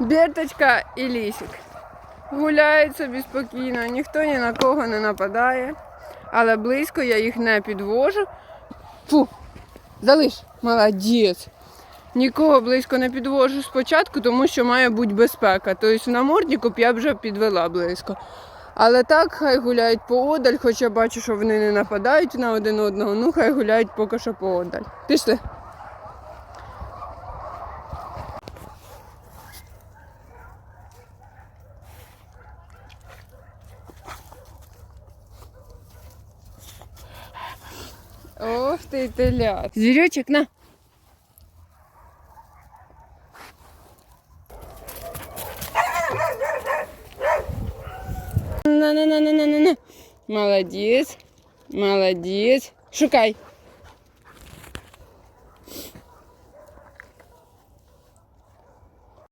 Берточка і лісик. Гуляють собі спокійно, ніхто ні на кого не нападає. Але близько я їх не підвожу. Фу, залиш, молодець. Нікого близько не підвожу спочатку, тому що має бути безпека. Тобто в наморднику б я вже підвела близько. Але так хай гуляють поодаль, хоч я бачу, що вони не нападають на один одного, ну хай гуляють поки що поодаль. Пішли. Ох ти телят. Зірючек, на. На, на, на, на, на, на, на. Молодець. Молодець. Шукай.